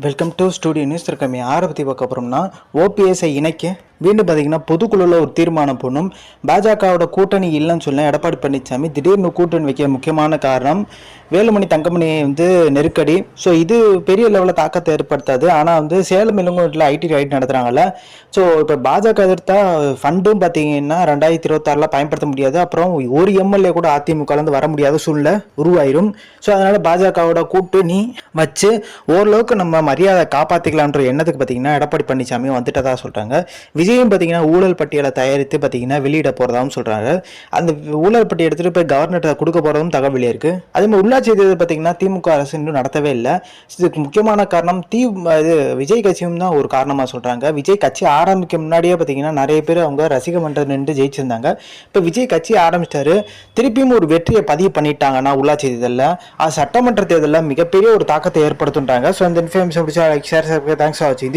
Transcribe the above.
Welcome to studio news இருக்கமே யாரை பற்றி பார்க்க போகிறோம்னா ஓபிஎஸ்ஐ இணைக்க மீண்டும் பார்த்தீங்கன்னா பொதுக்குழுவில் ஒரு தீர்மானம் போடணும். பாஜகவோட கூட்டணி இல்லைன்னு சொல்ல எடப்பாடி பழனிசாமி திடீர்னு கூட்டணி வைக்க முக்கியமான காரணம் வேலுமணி தங்கமணி வந்து நெருக்கடி. ஸோ இது பெரிய லெவலில் தாக்கத்தை ஏற்படுத்தாது. ஆனால் வந்து சேலம் இளங்கோட்டில் ஐடி ரைட் நடத்துகிறாங்கல்ல ஸோ இப்போ பாஜக எதிர்த்தா ஃபண்டும் பார்த்தீங்கன்னா ரெண்டாயிரத்தி இருபத்தாறில் பயன்படுத்த முடியாது. அப்புறம் ஒரு எம்எல்ஏ கூட அதிமுகலேருந்து வர முடியாத சூழ்நிலை உருவாயிரும். ஸோ அதனால் பாஜகவோட கூட்டணி வச்சு ஓரளவுக்கு நம்ம மரியாதை காப்பாற்றிக்கலான்ற எண்ணத்துக்கு பார்த்தீங்கன்னா எடப்பாடி பழனிசாமி வந்துட்டதா சொல்கிறாங்க விஜயும் பார்த்தீங்கன்னா ஊழல் பட்டியலை தயாரித்து பார்த்தீங்கன்னா வெளியிட போகிறதாகவும் சொல்கிறாங்க அந்த ஊழல் பட்டியல் எடுத்துகிட்டு போய் கவர்னர்கிட்ட கொடுக்க போகிறதும் தகவலே இருக்குது அதே மாதிரி உள்ளாட்சி தேர்தல் பார்த்தீங்கன்னா திமுக அரசு இன்னும் நடத்தவே இல்லை. இதுக்கு முக்கியமான காரணம் தி இது விஜய் கட்சியும் தான் ஒரு காரணமாக சொல்கிறாங்க விஜய் கட்சி ஆரம்பிக்க முன்னாடியே பார்த்தீங்கன்னா நிறைய பேர் அவங்க ரசிக மன்றம் நின்று ஜெயிச்சிருந்தாங்க. இப்போ விஜய் கட்சி ஆரம்பிச்சிட்டாரு. திருப்பியும் ஒரு வெற்றியை பதிவு பண்ணிட்டாங்கன்னா உள்ளாட்சி தேர்தலில். அது சட்டமன்ற தேர்தலில் மிகப்பெரிய ஒரு தாக்கத்தை ஏற்படுத்துன்றாங்க. ஸோ இந்த இன்ஃபர்மேஷன் பிடிச்சா லைக் ஷேர் தேங்க்ஸ் ஃபார் வாட்சிங்